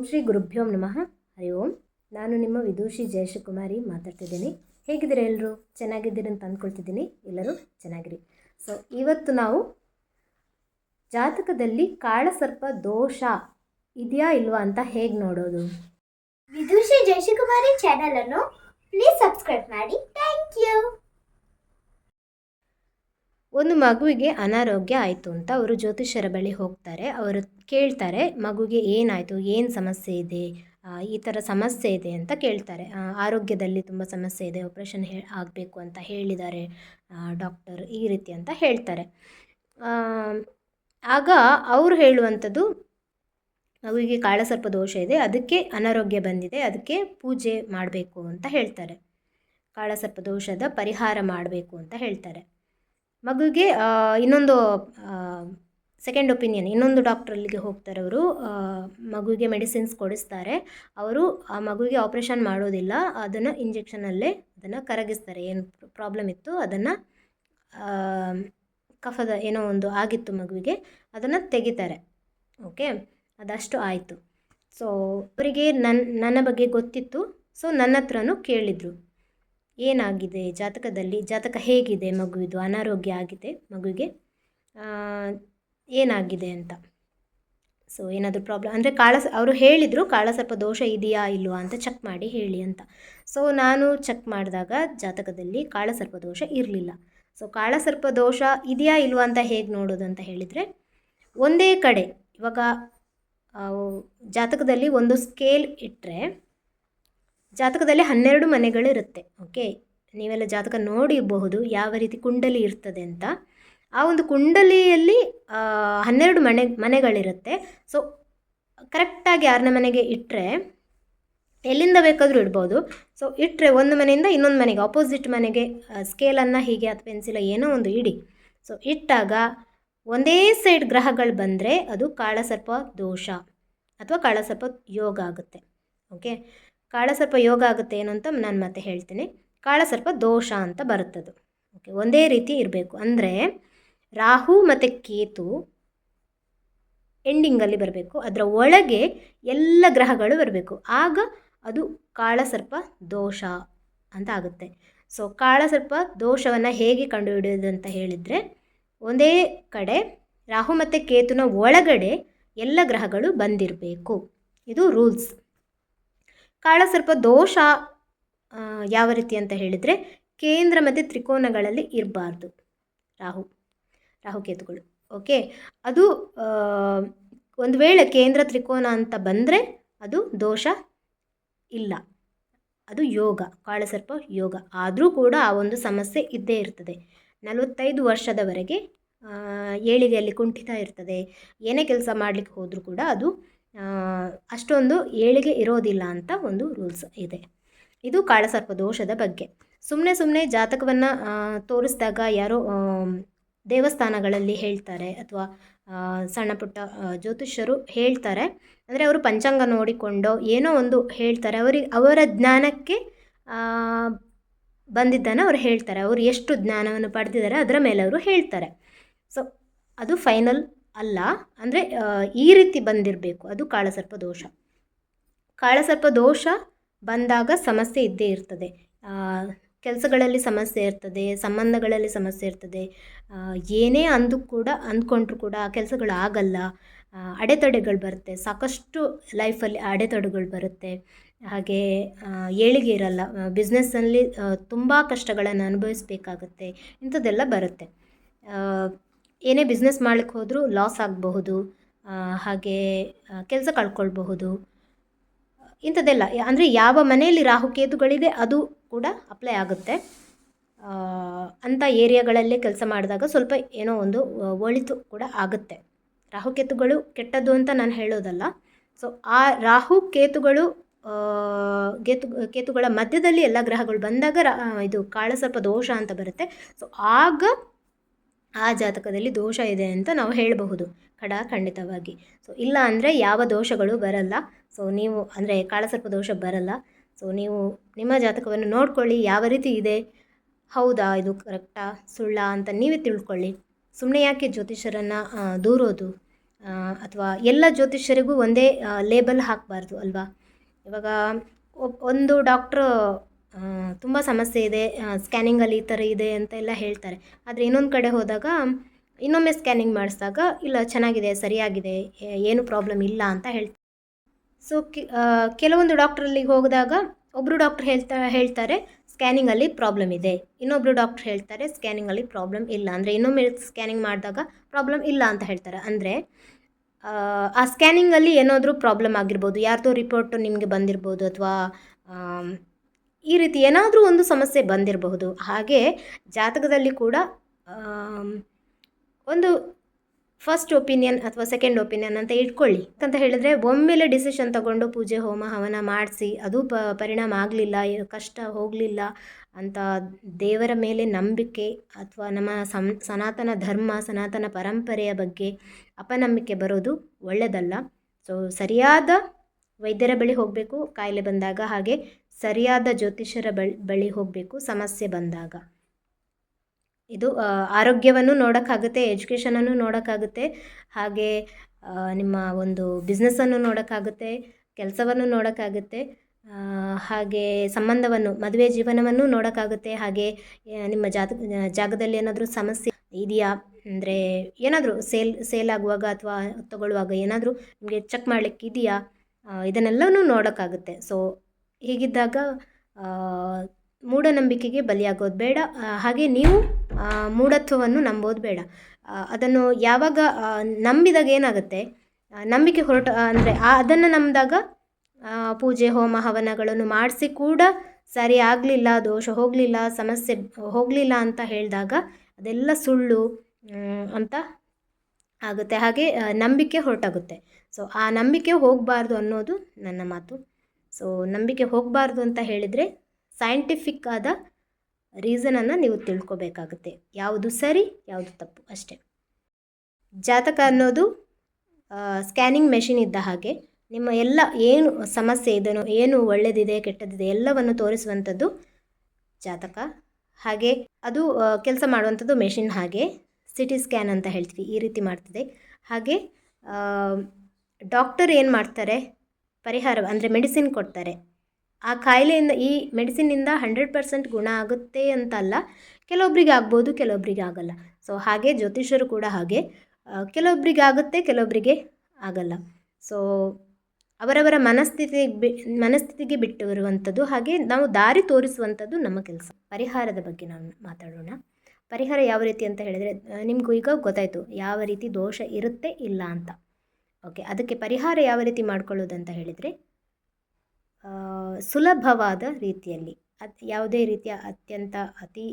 ಓಂ ಶ್ರೀ ಗುರುಭ್ಯೋಂ ನಮಃ. ಹರಿ ಓಂ. ನಾನು ನಿಮ್ಮ ವಿದೂಷಿ ಜಯಶಕುಮಾರಿ ಮಾತಾಡ್ತಿದ್ದೀನಿ. ಹೇಗಿದ್ದೀರಾ ಎಲ್ಲರೂ? ಚೆನ್ನಾಗಿದ್ದೀರಿ ಅಂತ ಅಂದ್ಕೊಳ್ತಿದ್ದೀನಿ. ಎಲ್ಲರೂ ಚೆನ್ನಾಗಿರಿ. ಸೊ ಇವತ್ತು ನಾವು ಜಾತಕದಲ್ಲಿ ಕಾಳಸರ್ಪ ದೋಷ ಇದೆಯಾ ಇಲ್ವಾ ಅಂತ ಹೇಗೆ ನೋಡೋದು? ವಿದುಷಿ ಜಯಶಕುಮಾರಿ ಚಾನಲನ್ನು ಪ್ಲೀಸ್ ಸಬ್ಸ್ಕ್ರೈಬ್ ಮಾಡಿ. ಥ್ಯಾಂಕ್ ಯು ಒಂದು ಮಗುವಿಗೆ ಅನಾರೋಗ್ಯ ಆಯಿತು ಅಂತ ಅವರು ಜ್ಯೋತಿಷ್ಯರ ಬಳಿ ಹೋಗ್ತಾರೆ. ಅವರು ಕೇಳ್ತಾರೆ, ಮಗುಗೆ ಏನಾಯಿತು? ಏನು ಸಮಸ್ಯೆ ಇದೆ? ಈ ಥರ ಸಮಸ್ಯೆ ಇದೆ ಅಂತ ಕೇಳ್ತಾರೆ. ಆರೋಗ್ಯದಲ್ಲಿ ತುಂಬ ಸಮಸ್ಯೆ ಇದೆ ಆಪ್ರೇಷನ್ ಆಗಬೇಕು ಅಂತ ಹೇಳಿದ್ದಾರೆ ಡಾಕ್ಟರ್ ಈ ರೀತಿ ಅಂತ ಹೇಳ್ತಾರೆ. ಆಗ ಅವರು ಹೇಳುವಂಥದ್ದು, ಮಗುವಿಗೆ ಕಾಳಸರ್ಪ ದೋಷ ಇದೆ, ಅದಕ್ಕೆ ಅನಾರೋಗ್ಯ ಬಂದಿದೆ, ಅದಕ್ಕೆ ಪೂಜೆ ಮಾಡಬೇಕು ಅಂತ ಹೇಳ್ತಾರೆ. ಕಾಳಸರ್ಪ ದೋಷದ ಪರಿಹಾರ ಮಾಡಬೇಕು ಅಂತ ಹೇಳ್ತಾರೆ. ಮಗುವಿಗೆ ಇನ್ನೊಂದು ಸೆಕೆಂಡ್ ಒಪಿನಿಯನ್ ಇನ್ನೊಂದು ಡಾಕ್ಟ್ರಲ್ಲಿಗೆ ಹೋಗ್ತಾರೆ ಅವರು. ಮಗುವಿಗೆ ಮೆಡಿಸಿನ್ಸ್ ಕೊಡಿಸ್ತಾರೆ. ಅವರು ಆ ಮಗುವಿಗೆ ಆಪ್ರೇಷನ್ ಮಾಡೋದಿಲ್ಲ. ಅದನ್ನು ಇಂಜೆಕ್ಷನಲ್ಲೇ ಅದನ್ನು ಕರಗಿಸ್ತಾರೆ. ಏನು ಪ್ರಾಬ್ಲಮ್ ಇತ್ತು ಅದನ್ನು ಕಫದ ಏನೋ ಒಂದು ಆಗಿತ್ತು ಮಗುವಿಗೆ, ಅದನ್ನು ತೆಗಿತಾರೆ. ಓಕೆ ಅದಷ್ಟು ಆಯಿತು. ಸೊ ಅವರಿಗೆ ನನ್ನ ನನ್ನ ಬಗ್ಗೆ ಗೊತ್ತಿತ್ತು. ಸೊ ನನ್ನ ಹತ್ರನೂ ಕೇಳಿದರು. ಏನಾಗಿದೆ? ಜಾತಕದಲ್ಲಿ ಜಾತಕ ಹೇಗಿದೆ? ಮಗುವಿದು ಅನಾರೋಗ್ಯ ಆಗಿದೆ ಮಗುವಿಗೆ. ಏನಾಗಿದೆ ಅಂತ. ಸೊ ಏನಾದರೂ ಪ್ರಾಬ್ಲಮ್ ಅಂದರೆ ಕಾಳ ಅವರು ಹೇಳಿದರು ಕಾಳಸರ್ಪ ದೋಷ ಇದೆಯಾ ಇಲ್ವಾ ಅಂತ ಚೆಕ್ ಮಾಡಿ ಹೇಳಿ ಅಂತ. ಸೊ ನಾನು ಚೆಕ್ ಮಾಡಿದಾಗ ಜಾತಕದಲ್ಲಿ ಕಾಳಸರ್ಪ ದೋಷ ಇರಲಿಲ್ಲ. ಸೊ ಕಾಳಸರ್ಪ ದೋಷ ಇದೆಯಾ ಇಲ್ವಾ ಅಂತ ಹೇಗೆ ನೋಡೋದು ಅಂತ ಹೇಳಿದರೆ, ಒಂದೇ ಕಡೆ ಇವಾಗ ಜಾತಕದಲ್ಲಿ ಒಂದು ಸ್ಕೇಲ್ ಇಟ್ಟರೆ ಜಾತಕದಲ್ಲಿ ಹನ್ನೆರಡು ಮನೆಗಳಿರುತ್ತೆ ಓಕೆ ನೀವೆಲ್ಲ ಜಾತಕ ನೋಡಿರಬಹುದು ಯಾವ ರೀತಿ ಕುಂಡಲಿ ಇರ್ತದೆ ಅಂತ. ಆ ಒಂದು ಕುಂಡಲಿಯಲ್ಲಿ ಹನ್ನೆರಡು ಮನೆ, ಮನೆಗಳಿರುತ್ತೆ. ಸೊ ಕರೆಕ್ಟಾಗಿ ಯಾರನ್ನ ಮನೆಗೆ ಇಟ್ಟರೆ ಎಲ್ಲಿಂದ ಬೇಕಾದರೂ ಇಡ್ಬೋದು. ಸೊ ಇಟ್ಟರೆ ಒಂದು ಮನೆಯಿಂದ ಇನ್ನೊಂದು ಮನೆಗೆ ಆಪೋಸಿಟ್ ಮನೆಗೆ ಸ್ಕೇಲನ್ನು ಹೀಗೆ ಅಥವಾ ಪೆನ್ಸಿಲ ಏನೋ ಒಂದು ಇಡಿ. ಸೊ ಇಟ್ಟಾಗ ಒಂದೇ ಸೈಡ್ ಗ್ರಹಗಳು ಬಂದರೆ ಅದು ಕಾಳಸರ್ಪ ದೋಷ ಅಥವಾ ಕಾಳಸರ್ಪ ಯೋಗ ಆಗುತ್ತೆ ಓಕೆ ಕಾಳಸರ್ಪ ಯೋಗ ಆಗುತ್ತೆ ಏನು ಅಂತ ನಾನು ಮತ್ತೆ ಹೇಳ್ತೀನಿ. ಕಾಳಸರ್ಪ ದೋಷ ಅಂತ ಬರುತ್ತದು. ಓಕೆ ಒಂದೇ ರೀತಿ ಇರಬೇಕು. ಅಂದರೆ ರಾಹು ಮತ್ತು ಕೇತು ಎಂಡಿಂಗಲ್ಲಿ ಬರಬೇಕು. ಅದರ ಒಳಗೆ ಎಲ್ಲ ಗ್ರಹಗಳು ಬರಬೇಕು. ಆಗ ಅದು ಕಾಳಸರ್ಪ ದೋಷ ಅಂತ ಆಗುತ್ತೆ. ಸೊ ಕಾಳಸರ್ಪ ದೋಷವನ್ನು ಹೇಗೆ ಕಂಡುಹಿಡಿಯೋದು ಅಂತ ಹೇಳಿದರೆ, ಒಂದೇ ಕಡೆ ರಾಹು ಮತ್ತು ಕೇತುನ ಒಳಗಡೆ ಎಲ್ಲ ಗ್ರಹಗಳು ಬಂದಿರಬೇಕು. ಇದು ರೂಲ್ಸ್ ಕಾಳಸರ್ಪ ದೋಷ ಯಾವ ರೀತಿ ಅಂತ ಹೇಳಿದರೆ ಕೇಂದ್ರ ಮತ್ತು ತ್ರಿಕೋನಗಳಲ್ಲಿ ಇರಬಾರ್ದು. ರಾಹು ರಾಹುಕೇತುಗಳು ಓಕೆ ಅದು ಒಂದು ವೇಳೆ ಕೇಂದ್ರ ತ್ರಿಕೋನ ಅಂತ ಬಂದರೆ ಅದು ದೋಷ ಇಲ್ಲ. ಅದು ಯೋಗ ಕಾಳಸರ್ಪ ಯೋಗ. ಆದರೂ ಕೂಡ ಆ ಒಂದು ಸಮಸ್ಯೆ ಇದ್ದೇ ಇರ್ತದೆ. ನಲವತ್ತೈದು ವರ್ಷದವರೆಗೆ ಏಳಿಗೆಯಲ್ಲಿ ಕುಂಠಿತ ಇರ್ತದೆ. ಏನೇ ಕೆಲಸ ಮಾಡಲಿಕ್ಕೆ ಹೋದರೂ ಕೂಡ ಅದು ಅಷ್ಟೊಂದು ಏಳಿಗೆ ಇರೋದಿಲ್ಲ ಅಂತ ಒಂದು ರೂಲ್ಸ್ ಇದೆ. ಇದು ಕಾಳಸರ್ಪ ದೋಷದ ಬಗ್ಗೆ. ಸುಮ್ಮನೆ ಸುಮ್ಮನೆ ಜಾತಕವನ್ನು ತೋರಿಸಿದಾಗ ಯಾರೋ ದೇವಸ್ಥಾನಗಳಲ್ಲಿ ಹೇಳ್ತಾರೆ ಅಥವಾ ಸಣ್ಣ ಪುಟ್ಟ ಜ್ಯೋತಿಷ್ಯರು ಹೇಳ್ತಾರೆ. ಅಂದರೆ ಅವರು ಪಂಚಾಂಗ ನೋಡಿಕೊಂಡು ಏನೋ ಒಂದು ಹೇಳ್ತಾರೆ. ಅವರಿಗೆ, ಅವರ ಜ್ಞಾನಕ್ಕೆ ಬಂದಿದ್ದನ್ನು ಅವ್ರು ಹೇಳ್ತಾರೆ. ಅವರು ಎಷ್ಟು ಜ್ಞಾನವನ್ನು ಪಡೆದಿದ್ದಾರೆ ಅದರ ಮೇಲೆ ಅವರು ಹೇಳ್ತಾರೆ. ಸೊ, ಅದು ಫೈನಲ್ ಅಲ್ಲ, ಅಂದರೆ ಈ ರೀತಿ ಬಂದಿರಬೇಕು. ಅದು ಕಾಳಸರ್ಪ ದೋಷ. ಕಾಳಸರ್ಪ ದೋಷ ಬಂದಾಗ ಸಮಸ್ಯೆ ಇದ್ದೇ ಇರ್ತದೆ. ಕೆಲಸಗಳಲ್ಲಿ ಸಮಸ್ಯೆ ಇರ್ತದೆ, ಸಂಬಂಧಗಳಲ್ಲಿ ಸಮಸ್ಯೆ ಇರ್ತದೆ. ಏನೇ ಅಂದು ಕೂಡ, ಅಂದ್ಕೊಂಡ್ರು ಕೂಡ ಆ ಕೆಲಸಗಳು ಆಗಲ್ಲ. ಅಡೆತಡೆಗಳು ಬರುತ್ತೆ. ಸಾಕಷ್ಟು ಲೈಫಲ್ಲಿ ಅಡೆತಡೆಗಳು ಬರುತ್ತೆ. ಹಾಗೆ ಏಳಿಗೆ ಇರಲ್ಲ. ಬಿಸ್ನೆಸ್ಸಲ್ಲಿ ತುಂಬ ಕಷ್ಟಗಳನ್ನು ಅನುಭವಿಸಬೇಕಾಗತ್ತೆ. ಇಂಥದ್ದೆಲ್ಲ ಬರುತ್ತೆ. ಏನೇ ಬಿಸ್ನೆಸ್ ಮಾಡ್ಲಿಕ್ಕೆ ಹೋದರೂ ಲಾಸ್ ಆಗಬಹುದು ಹಾಗೆ ಕೆಲಸ ಕಳ್ಕೊಳ್ಬಹುದು. ಇಂಥದ್ದೆಲ್ಲ. ಅಂದರೆ ಯಾವ ಮನೆಯಲ್ಲಿ ರಾಹುಕೇತುಗಳಿದೆ ಅದು ಕೂಡ ಅಪ್ಲೈ ಆಗುತ್ತೆ. ಅಂಥ ಏರಿಯಾಗಳಲ್ಲೇ ಕೆಲಸ ಮಾಡಿದಾಗ ಸ್ವಲ್ಪ ಏನೋ ಒಂದು ಒಳಿತು ಕೂಡ ಆಗುತ್ತೆ. ರಾಹುಕೇತುಗಳು ಕೆಟ್ಟದ್ದು ಅಂತ ನಾನು ಹೇಳೋದಲ್ಲ. ಸೊ ಆ ರಾಹು ಕೇತುಗಳು ಕೇತು, ಕೇತುಗಳ ಮಧ್ಯದಲ್ಲಿ ಎಲ್ಲ ಗ್ರಹಗಳು ಬಂದಾಗ ರಾ ಇದು ಕಾಳಸರ್ಪ ದೋಷ ಅಂತ ಬರುತ್ತೆ. ಸೊ ಆಗ ಆ ಜಾತಕದಲ್ಲಿ ದೋಷ ಇದೆ ಅಂತ ನಾವು ಹೇಳಬಹುದು, ಖಡ ಖಂಡಿತವಾಗಿ. ಸೊ ಇಲ್ಲ ಅಂದರೆ ಯಾವ ದೋಷಗಳು ಬರಲ್ಲ. ಸೊ ನೀವು ಅಂದರೆ ಕಾಳಸರ್ಪ ದೋಷ ಬರಲ್ಲ. ಸೊ ನೀವು ನಿಮ್ಮ ಜಾತಕವನ್ನು ನೋಡ್ಕೊಳ್ಳಿ, ಯಾವ ರೀತಿ ಇದೆ? ಹೌದಾ, ಇದು ಕರೆಕ್ಟಾ, ಸುಳ್ಳ ಅಂತ ನೀವೇ ತಿಳ್ಕೊಳ್ಳಿ. ಸುಮ್ಮನೆ ಯಾಕೆ ಜ್ಯೋತಿಷ್ಯರನ್ನು ದೂರೋದು? ಅಥವಾ ಎಲ್ಲ ಜ್ಯೋತಿಷ್ಯರಿಗೂ ಒಂದೇ ಲೇಬಲ್ ಹಾಕಬಾರ್ದು ಅಲ್ವಾ? ಇವಾಗ ಒಂದು ಡಾಕ್ಟ್ರು ತುಂಬ ಸಮಸ್ಯೆ ಇದೆ. ಸ್ಕ್ಯಾನಿಂಗಲ್ಲಿ ಈ ಥರ ಇದೆ ಅಂತ ಎಲ್ಲ ಹೇಳ್ತಾರೆ. ಆದರೆ ಇನ್ನೊಂದು ಕಡೆ ಹೋದಾಗ ಇನ್ನೊಮ್ಮೆ ಸ್ಕ್ಯಾನಿಂಗ್ ಮಾಡಿಸಿದಾಗ, ಇಲ್ಲ, ಚೆನ್ನಾಗಿದೆ, ಸರಿಯಾಗಿದೆ ಏನು ಪ್ರಾಬ್ಲಮ್ ಇಲ್ಲ ಅಂತ ಹೇಳ್ತಾರೆ. ಸೊ ಕೆಲವೊಂದು ಡಾಕ್ಟ್ರಲ್ಲಿಗೆ ಹೋಗಿದಾಗ ಒಬ್ಬರು ಡಾಕ್ಟ್ರ್ ಹೇಳ್ತಾ, ಹೇಳ್ತಾರೆ ಸ್ಕ್ಯಾನಿಂಗಲ್ಲಿ ಪ್ರಾಬ್ಲಮ್ ಇದೆ. ಇನ್ನೊಬ್ಬರು ಡಾಕ್ಟ್ರ್ ಹೇಳ್ತಾರೆ ಸ್ಕ್ಯಾನಿಂಗಲ್ಲಿ ಪ್ರಾಬ್ಲಮ್ ಇಲ್ಲ. ಅಂದರೆ ಇನ್ನೊಮ್ಮೆ ಸ್ಕ್ಯಾನಿಂಗ್ ಮಾಡಿದಾಗ ಪ್ರಾಬ್ಲಮ್ ಇಲ್ಲ ಅಂತ ಹೇಳ್ತಾರೆ. ಅಂದರೆ, ಆ ಸ್ಕ್ಯಾನಿಂಗಲ್ಲಿ ಏನಾದರೂ ಪ್ರಾಬ್ಲಮ್ ಆಗಿರ್ಬೋದು, ಯಾರ್ದೋ ರಿಪೋರ್ಟು ನಿಮಗೆ ಬಂದಿರ್ಬೋದು ಅಥವಾ ಈ ರೀತಿ ಏನಾದರೂ ಒಂದು ಸಮಸ್ಯೆ ಬಂದಿರಬಹುದು. ಹಾಗೆ ಜಾತಕದಲ್ಲಿ ಕೂಡ ಒಂದು ಫಸ್ಟ್ ಒಪಿನಿಯನ್ ಅಥವಾ ಸೆಕೆಂಡ್ ಒಪಿನಿಯನ್ ಅಂತ ಇಟ್ಕೊಳ್ಳಿ. ಅಂತ ಹೇಳಿದ್ರೆ ಒಮ್ಮೆಲೆ ಡಿಸಿಷನ್ ತಗೊಂಡು ಪೂಜೆ, ಹೋಮ, ಹವನ ಮಾಡಿಸಿ, ಅದು ಪ, ಪರಿಣಾಮ ಆಗಲಿಲ್ಲ ಕಷ್ಟ ಹೋಗಲಿಲ್ಲ ಅಂತ ದೇವರ ಮೇಲೆ ನಂಬಿಕೆ ಅಥವಾ ನಮ್ಮ ಸಂ, ಸನಾತನ ಧರ್ಮ, ಸನಾತನ ಪರಂಪರೆಯ ಬಗ್ಗೆ ಅಪನಂಬಿಕೆ ಬರೋದು ಒಳ್ಳೆಯದಲ್ಲ ಸೊ ಸರಿಯಾದ ವೈದ್ಯರ ಬಳಿ ಹೋಗಬೇಕು, ಕಾಯಿಲೆ ಬಂದಾಗ ಹಾಗೆ ಸರಿಯಾದ ಜ್ಯೋತಿಷ್ಯರ ಬಳಿ ಬಳಿ ಹೋಗಬೇಕು, ಸಮಸ್ಯೆ ಬಂದಾಗ. ಇದು ಆರೋಗ್ಯವನ್ನು ನೋಡೋಕ್ಕಾಗುತ್ತೆ ಎಜುಕೇಷನನ್ನು ನೋಡೋಕ್ಕಾಗುತ್ತೆ, ಹಾಗೆ ನಿಮ್ಮ ಒಂದು ಬಿಸ್ನೆಸ್ಸನ್ನು ನೋಡೋಕ್ಕಾಗುತ್ತೆ, ಕೆಲಸವನ್ನು ನೋಡೋಕ್ಕಾಗುತ್ತೆ ಹಾಗೆ ಸಂಬಂಧವನ್ನು, ಮದುವೆ ಜೀವನವನ್ನು ನೋಡೋಕ್ಕಾಗುತ್ತೆ, ಹಾಗೆ ನಿಮ್ಮ ಜಾತ, ಜಾಗದಲ್ಲಿ ಏನಾದರೂ ಸಮಸ್ಯೆ ಇದೆಯಾ? ಅಂದರೆ ಏನಾದರೂ ಸೇಲ್ ಸೇಲ್ ಆಗುವಾಗ ಅಥವಾ ತಗೊಳ್ಳುವಾಗ ಏನಾದರೂ ನಿಮಗೆ ಚೆಕ್ ಮಾಡಲಿಕ್ಕೆ ಇದೆಯಾ ಇದನ್ನೆಲ್ಲನೂ ನೋಡೋಕ್ಕಾಗುತ್ತೆ. ಸೊ ಹೀಗಿದ್ದಾಗ ಮೂಢನಂಬಿಕೆಗೆ ಬಲಿಯಾಗೋದು ಬೇಡ. ಹಾಗೆ ನೀವು ಮೂಢತ್ವವನ್ನು ನಂಬೋದು ಬೇಡ. ಅದನ್ನು ಯಾವಾಗ ನಂಬಿದಾಗ ಏನಾಗುತ್ತೆ? ನಂಬಿಕೆ ಹೊರಟ ಅಂದರೆ ಅದನ್ನು ನಂಬಿದಾಗ ಪೂಜೆ, ಹೋಮ, ಹವನಗಳನ್ನು ಮಾಡಿಸಿ ಕೂಡ ಸರಿ ಆಗಲಿಲ್ಲ, ದೋಷ ಹೋಗಲಿಲ್ಲ, ಸಮಸ್ಯೆ ಹೋಗಲಿಲ್ಲ ಅಂತ ಹೇಳಿದಾಗ ಅದೆಲ್ಲ ಸುಳ್ಳು ಅಂತ ಆಗುತ್ತೆ. ಹಾಗೆ ನಂಬಿಕೆ ಹೊರಟಾಗುತ್ತೆ. ಸೊ ಆ ನಂಬಿಕೆ ಹೋಗಬಾರ್ದು ಅನ್ನೋದು ನನ್ನ ಮಾತು. ಸೊ ನಂಬಿಕೆ ಹೋಗಬಾರ್ದು ಅಂತ ಹೇಳಿದರೆ ಸೈಂಟಿಫಿಕ್ ಆದ ರೀಸನನ್ನು ನೀವು ತಿಳ್ಕೊಬೇಕಾಗುತ್ತೆ. ಯಾವುದು ಸರಿ, ಯಾವುದು ತಪ್ಪು ಅಷ್ಟೇ. ಜಾತಕ ಅನ್ನೋದು ಸ್ಕ್ಯಾನಿಂಗ್ ಮೆಷಿನ್ ಇದ್ದ ಹಾಗೆ ನಿಮ್ಮ ಎಲ್ಲ ಏನು ಸಮಸ್ಯೆ ಇದೆಯೋ ಏನು ಒಳ್ಳೆಯದಿದೆ ಕೆಟ್ಟದಿದೆ ಎಲ್ಲವನ್ನು ತೋರಿಸುವಂಥದ್ದು ಜಾತಕ. ಹಾಗೆ ಅದು ಕೆಲಸ ಮಾಡುವಂಥದ್ದು ಮೆಷಿನ್ ಹಾಗೆ ಸಿ ಟಿ ಸ್ಕ್ಯಾನ್ ಅಂತ ಹೇಳ್ತೀವಿ, ಈ ರೀತಿ ಮಾಡ್ತದೆ. ಹಾಗೆ ಡಾಕ್ಟರ್ ಏನು ಮಾಡ್ತಾರೆ? ಪರಿಹಾರ ಅಂದರೆ ಮೆಡಿಸಿನ್ ಕೊಡ್ತಾರೆ. ಆ ಕಾಯಿಲೆಯಿಂದ ಈ ಮೆಡಿಸಿನ್ನಿಂದ ಹಂಡ್ರೆಡ್ ಪರ್ಸೆಂಟ್ ಗುಣ ಆಗುತ್ತೆ ಅಂತಲ್ಲ, ಕೆಲವೊಬ್ರಿಗೆ ಆಗ್ಬೋದು, ಕೆಲವೊಬ್ರಿಗೆ ಆಗಲ್ಲ. ಸೊ ಹಾಗೆ ಜ್ಯೋತಿಷರು ಕೂಡ ಹಾಗೆ. ಕೆಲವೊಬ್ಬರಿಗೆ ಆಗುತ್ತೆ ಕೆಲವೊಬ್ಬರಿಗೆ ಆಗಲ್ಲ. ಸೊ ಅವರವರ ಮನಸ್ಥಿತಿ ಬಿ, ಮನಸ್ಥಿತಿಗೆ ಬಿಟ್ಟು ಬರುವಂಥದ್ದು, ಹಾಗೆ ನಾವು ದಾರಿ ತೋರಿಸುವಂಥದ್ದು ನಮ್ಮ ಕೆಲಸ. ಪರಿಹಾರದ ಬಗ್ಗೆ ನಾವು ಮಾತಾಡೋಣ. ಪರಿಹಾರ ಯಾವ ರೀತಿ ಅಂತ ಹೇಳಿದರೆ ನಿಮಗೂ ಈಗ ಗೊತ್ತಾಯಿತು ಯಾವ ರೀತಿ ದೋಷ ಇರುತ್ತೆ ಇಲ್ಲ ಅಂತ. ಓಕೆ ಅದಕ್ಕೆ ಪರಿಹಾರ ಯಾವ ರೀತಿ ಮಾಡ್ಕೊಳ್ಳೋದಂತ ಹೇಳಿದರೆ ಆ, ಸುಲಭವಾದ ರೀತಿಯಲ್ಲಿ ಅದು ಯಾವುದೇ ರೀತಿಯ ಅತ್ಯಂತ ಅತಿ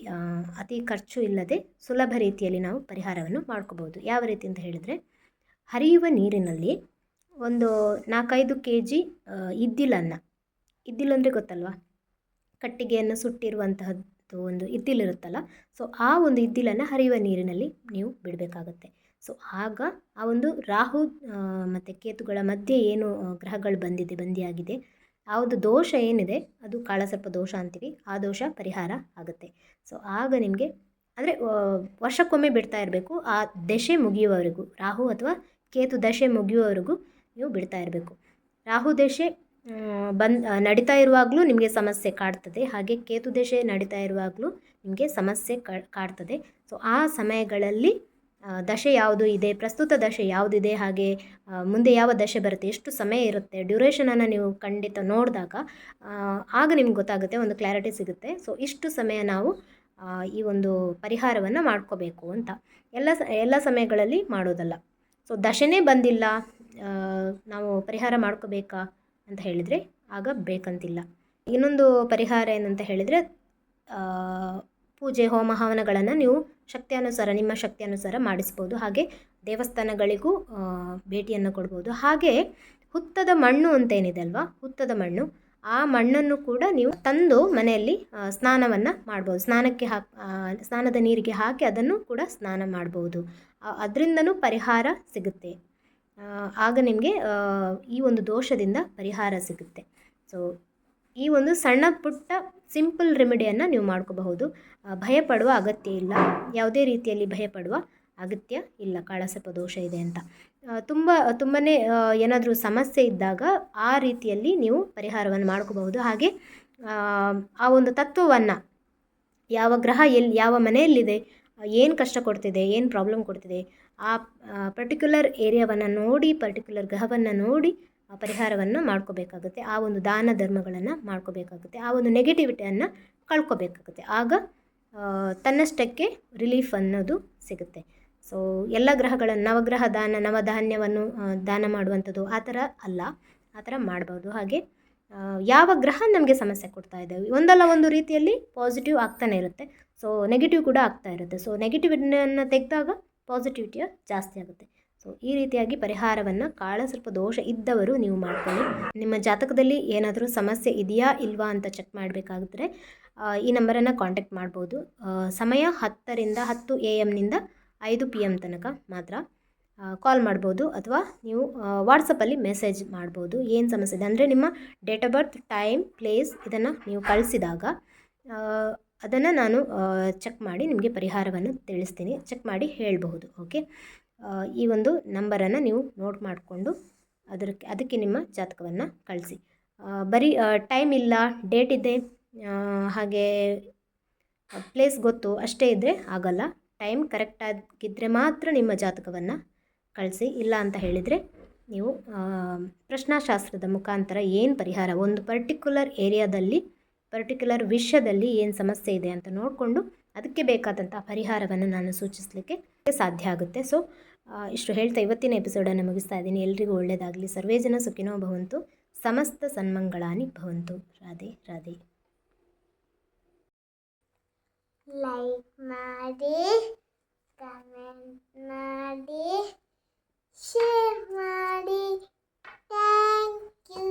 ಅತಿ ಖರ್ಚು ಇಲ್ಲದೆ ಸುಲಭ ರೀತಿಯಲ್ಲಿ ನಾವು ಪರಿಹಾರವನ್ನು ಮಾಡ್ಕೋಬೋದು. ಯಾವ ರೀತಿ ಅಂತ ಹೇಳಿದರೆ ಹರಿಯುವ ನೀರಿನಲ್ಲಿ ಒಂದು ನಾಲ್ಕೈದು ಕೆ ಜಿ ಇದ್ದಿಲನ್ನು ಇದ್ದಿಲಂದರೆ ಗೊತ್ತಲ್ವಾ? ಕಟ್ಟಿಗೆಯನ್ನು ಸುಟ್ಟಿರುವಂತಹದ್ದು ಒಂದು ಇದ್ದಿಲಿರುತ್ತಲ್ಲ ಸೊ ಆ ಒಂದು ಇದ್ದಿಲನ್ನು ಹರಿಯುವ ನೀರಿನಲ್ಲಿ ನೀವು ಬಿಡಬೇಕಾಗತ್ತೆ. ಸೊ ಆಗ ಆ ಒಂದು ರಾಹು ಮತ್ತು ಕೇತುಗಳ ಮಧ್ಯೆ ಏನು ಗ್ರಹಗಳು ಬಂದಿದೆ, ಬಂದಿಯಾಗಿದೆ ಆ ಒಂದು ದೋಷ ಏನಿದೆ, ಅದು ಕಾಳಸರ್ಪ ದೋಷ ಅಂತೀವಿ, ಆ ದೋಷ ಪರಿಹಾರ ಆಗುತ್ತೆ. ಸೊ ಆಗ ನಿಮಗೆ, ಅಂದರೆ ವರ್ಷಕ್ಕೊಮ್ಮೆ ಬಿಡ್ತಾ ಇರಬೇಕು, ಆ ದಶೆ ಮುಗಿಯುವವರೆಗೂ, ರಾಹು ಅಥವಾ ಕೇತು ದಶೆ ಮುಗಿಯುವವರೆಗೂ ನೀವು ಬಿಡ್ತಾ ಇರಬೇಕು. ರಾಹು ದಶೆ ಬಂದ್ ನಡೀತಾ ಇರುವಾಗಲೂ ನಿಮಗೆ ಸಮಸ್ಯೆ ಕಾಡ್ತದೆ, ಹಾಗೆ ಕೇತು ದಶೆ ನಡೀತಾ ಇರುವಾಗಲೂ ನಿಮಗೆ ಸಮಸ್ಯೆ ಕಾಡ್ತದೆ. ಸೊ ಆ ಸಮಯಗಳಲ್ಲಿ ದಶೆ ಯಾವುದು ಇದೆ, ಪ್ರಸ್ತುತ ದಶೆ ಯಾವುದಿದೆ, ಹಾಗೆ ಮುಂದೆ ಯಾವ ದಶೆ ಬರುತ್ತೆ, ಎಷ್ಟು ಸಮಯ ಇರುತ್ತೆ ಡ್ಯೂರೇಷನನ್ನು ನೀವು ಖಂಡಿತ ನೋಡಿದಾಗ ಆಗ ನಿಮ್ಗೆ ಗೊತ್ತಾಗುತ್ತೆ, ಒಂದು ಕ್ಲಾರಿಟಿ ಸಿಗುತ್ತೆ. ಸೊ ಇಷ್ಟು ಸಮಯ ನಾವು ಈ ಒಂದು ಪರಿಹಾರವನ್ನು ಮಾಡ್ಕೋಬೇಕು ಅಂತ. ಎಲ್ಲ ಎಲ್ಲ ಸಮಯಗಳಲ್ಲಿ ಮಾಡೋದಲ್ಲ. ಸೊ ದಶೆನೇ ಬಂದಿಲ್ಲ ನಾವು ಪರಿಹಾರ ಮಾಡ್ಕೋಬೇಕಾ ಅಂತ ಹೇಳಿದರೆ, ಆಗ ಬೇಕಂತಿಲ್ಲ. ಇನ್ನೊಂದು ಪರಿಹಾರ ಏನಂತ ಹೇಳಿದರೆ ಪೂಜೆ ಹೋಮ ಹವನಗಳನ್ನು ನೀವು ಶಕ್ತಿಯಾನುಸಾರ, ನಿಮ್ಮ ಶಕ್ತಿಯಾನುಸಾರ ಮಾಡಿಸ್ಬೋದು. ಹಾಗೆ ದೇವಸ್ಥಾನಗಳಿಗೂ ಭೇಟಿಯನ್ನು ಕೊಡ್ಬೋದು. ಹಾಗೆ ಹುತ್ತದ ಮಣ್ಣು ಅಂತ ಏನಿದೆ ಅಲ್ವಾ? ಹುತ್ತದ ಮಣ್ಣು. ಆ ಮಣ್ಣನ್ನು ಕೂಡ ನೀವು ತಂದು ಮನೆಯಲ್ಲಿ ಸ್ನಾನವನ್ನು ಮಾಡ್ಬೋದು. ಸ್ನಾನಕ್ಕೆ ಹಾಕಿ ಸ್ನಾನದ ನೀರಿಗೆ ಹಾಕಿ ಅದನ್ನು ಕೂಡ ಸ್ನಾನ ಮಾಡ್ಬೋದು. ಅದರಿಂದನೂ ಪರಿಹಾರ ಸಿಗುತ್ತೆ. ಆಗ ನಿಮಗೆ ಈ ಒಂದು ದೋಷದಿಂದ ಪರಿಹಾರ ಸಿಗುತ್ತೆ. ಸೊ ಈ ಒಂದು ಸಣ್ಣ ಪುಟ್ಟ ಸಿಂಪಲ್ ರೆಮಿಡಿಯನ್ನು ನೀವು ಮಾಡ್ಕೋಬಹುದು. ಭಯಪಡುವ ಅಗತ್ಯ ಇಲ್ಲ. ಯಾವುದೇ ರೀತಿಯಲ್ಲಿ ಭಯಪಡುವ ಅಗತ್ಯ ಇಲ್ಲ. ಕಾಳಸರ್ಪ ದೋಷ ಇದೆ ಅಂತ. ತುಂಬ ತುಂಬಾ ಏನಾದರೂ ಸಮಸ್ಯೆ ಇದ್ದಾಗ ಆ ರೀತಿಯಲ್ಲಿ ನೀವು ಪರಿಹಾರವನ್ನು ಮಾಡ್ಕೋಬಹುದು. ಹಾಗೆ ಆ, ಒಂದು ತತ್ವವನ್ನು ಯಾವ ಗ್ರಹ ಎಲ್ಲಿ ಯಾವ ಮನೆಯಲ್ಲಿದೆ ಏನು ಕಷ್ಟ ಕೊಡ್ತಿದೆ ಏನು ಪ್ರಾಬ್ಲಮ್ ಕೊಡ್ತಿದೆ ಆ ಪರ್ಟಿಕ್ಯುಲರ್ ಏರಿಯಾವನ್ನು ನೋಡಿ ಪರ್ಟಿಕ್ಯುಲರ್ ಗ್ರಹವನ್ನು ನೋಡಿ ಪರಿಹಾರವನ್ನು ಮಾಡ್ಕೋಬೇಕಾಗುತ್ತೆ. ಆ ಒಂದು ದಾನ ಧರ್ಮಗಳನ್ನು ಮಾಡ್ಕೋಬೇಕಾಗುತ್ತೆ. ಆ ಒಂದು ನೆಗೆಟಿವಿಟಿಯನ್ನು ಕಳ್ಕೊಬೇಕಾಗುತ್ತೆ. ಆಗ ತನ್ನಷ್ಟಕ್ಕೆ ರಿಲೀಫ್ ಅನ್ನೋದು ಸಿಗುತ್ತೆ. ಸೊ ಎಲ್ಲ ಗ್ರಹಗಳನ್ನು, ನವಗ್ರಹ ದಾನ, ನವಧಾನ್ಯವನ್ನು ದಾನ ಮಾಡುವಂಥದ್ದು ಆ ಥರ ಅಲ್ಲ. ಆ ಥರ ಮಾಡ್ಬೋದು ಹಾಗೆ ಯಾವ ಗ್ರಹ ನಮಗೆ ಸಮಸ್ಯೆ ಕೊಡ್ತಾ ಇದೆ? ಒಂದಲ್ಲ ಒಂದು ರೀತಿಯಲ್ಲಿ ಪಾಸಿಟಿವ್ ಆಗ್ತಾನೆ ಇರುತ್ತೆ. ಸೊ ನೆಗೆಟಿವ್ ಕೂಡ ಆಗ್ತಾ ಇರುತ್ತೆ. ಸೊ ನೆಗೆಟಿವಿಟಿಯನ್ನು ತೆಗೆದಾಗ ಪಾಸಿಟಿವಿಟಿಯ ಜಾಸ್ತಿ ಆಗುತ್ತೆ. ಸೊ ಈ ರೀತಿಯಾಗಿ ಪರಿಹಾರವನ್ನು ಕಾಳ ಸ್ವಲ್ಪ ದೋಷ ಇದ್ದವರು ನೀವು ಮಾಡ್ಕೊಳ್ಳಿ. ನಿಮ್ಮ ಜಾತಕದಲ್ಲಿ ಏನಾದರೂ ಸಮಸ್ಯೆ ಇದೆಯಾ ಇಲ್ವಾ ಅಂತ ಚೆಕ್ ಮಾಡಬೇಕಾಗಿದ್ರೆ ಈ ನಂಬರನ್ನು ಕಾಂಟ್ಯಾಕ್ಟ್ ಮಾಡ್ಬೋದು. ಸಮಯ ಹತ್ತರಿಂದ ಹತ್ತು ಎ ಎಮ್ನಿಂದ ಐದು ಪಿ ಎಂ ತನಕ ಮಾತ್ರ. ಕಾಲ್ ಮಾಡ್ಬೋದು ಅಥವಾ ನೀವು ವಾಟ್ಸಪ್ಪಲ್ಲಿ ಮೆಸೇಜ್ ಮಾಡ್ಬೋದು. ಏನು ಸಮಸ್ಯೆ ಇದೆ ಅಂದರೆ ನಿಮ್ಮ date of birth time place ಇದನ್ನು ನೀವು ಕಳಿಸಿದಾಗ ಅದನ್ನು ನಾನು ಚೆಕ್ ಮಾಡಿ ನಿಮಗೆ ಪರಿಹಾರವನ್ನು ತಿಳಿಸ್ತೀನಿ. ಚೆಕ್ ಮಾಡಿ ಹೇಳಬಹುದು ಓಕೆ ಈ ಒಂದು ನಂಬರನ್ನು ನೀವು ನೋಟ್ ಮಾಡಿಕೊಂಡು ಅದಕ್ಕೆ ಅದಕ್ಕೆ ನಿಮ್ಮ ಜಾತಕವನ್ನು ಕಳಿಸಿ. ಬರೀ ಟೈಮ್ ಇಲ್ಲ ಡೇಟ್ ಇದೆ ಹಾಗೆ ಪ್ಲೇಸ್ ಗೊತ್ತು, ಅಷ್ಟೇ ಇದ್ದರೆ ಆಗಲ್ಲ. ಟೈಮ್ ಕರೆಕ್ಟ್ ಆಗಿದ್ದರೆ ಮಾತ್ರ ನಿಮ್ಮ ಜಾತಕವನ್ನು ಕಳಿಸಿ. ಇಲ್ಲ ಅಂತ ಹೇಳಿದರೆ ನೀವು ಪ್ರಶ್ನಾಶಾಸ್ತ್ರದ ಮುಖಾಂತರ ಏನು ಪರಿಹಾರ, ಒಂದು ಪರ್ಟಿಕ್ಯುಲರ್ ಏರಿಯಾದಲ್ಲಿ ಪರ್ಟಿಕ್ಯುಲರ್ ವಿಷಯದಲ್ಲಿ ಏನು ಸಮಸ್ಯೆ ಇದೆ ಅಂತ ನೋಡಿಕೊಂಡು ಅದಕ್ಕೆ ಬೇಕಾದಂಥ ಪರಿಹಾರವನ್ನು ನಾನು ಸೂಚಿಸಲಿಕ್ಕೆ ಸಾಧ್ಯ ಆಗುತ್ತೆ. ಸೊ ಇಷ್ಟು ಹೇಳ್ತಾ ಇವತ್ತಿನ ಎಪಿಸೋಡನ್ನು ಮುಗಿಸ್ತಾ ಇದ್ದೀನಿ. ಎಲ್ರಿಗೂ ಒಳ್ಳೆಯದಾಗಲಿ ಸರ್ವೇ ಜನ ಸುಖಿನೋ ಭವಂತು. ಸಮಸ್ತ ಸನ್ಮಂಗಳಾನಿ ಭವಂತು. ರಾಧೆ ರಾಧೆ. ಲೈಕ್ ಮಾಡಿ ಕಮೆಂಟ್ ಮಾಡಿ ಶೇರ್ ಮಾಡಿ. Thank you